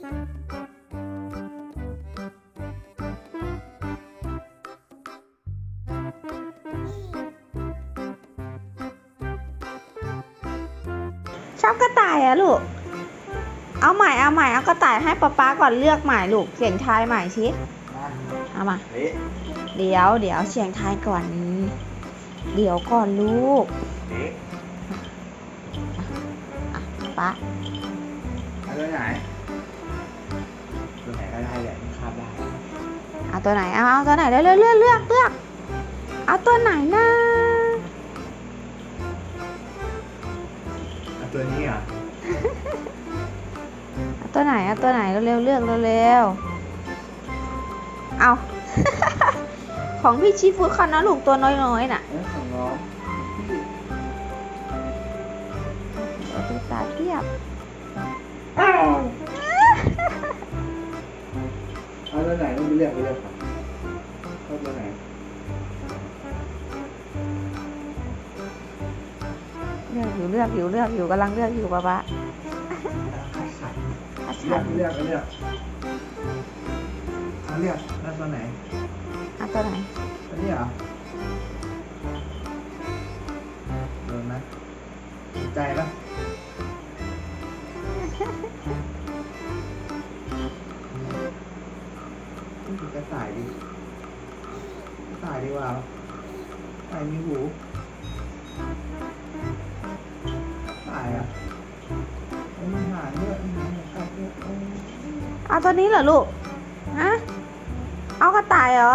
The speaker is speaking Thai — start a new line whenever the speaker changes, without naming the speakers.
ชอบกระต่ายอะลูก เอาใหม่เอาใหม่เอากระต่ายให้ป๊าป๊าก่อนเลือกใหม่ลูก เสียงทายใหม่ชิเอามา
เดี๋
ยวเดี๋ยวเสียงทายก่อน เดี๋ยวก่อนลูกป๊า
เอาเรื่องไหน
เอาตัวไหน เอาเอาตัวไหนเลือกเลือกเลือกเลือกเลือกเอาตัวไหนนะ
เอาตัวนี้เหรอ
เอาตัวไหนเอาตัวไหนเร็วๆเลือกเร็วๆเอา ของพี่ชีฟูดเขานะลูกตัวน้อยๆน่ะ
เอ้ยของน้อง
เอาตัวตาเทียบ
เอาตัวไหนต้องไปเลือกไปเลือกก่อ นเอาตัวไหน
เลือกอยู่เลือกอยู่เลือกอยู่กำลังเลือกอยู่ป๊าป๊า
เลือกเลือกเลือกเอาเลือกแล้วตัวไหน
เอาตัวไหน
ตัวนี้เหรอโดนไหมถูกใจปะนี่คือกระต่ายดิ กระต่ายดีกว่ากระต่ายมีหูกระต่ายอะเอามีหางด้วยมีหางกัดด้วยอะ
เอาตัวนี้เหรอลูก ฮะ เอากระต่ายเหรอ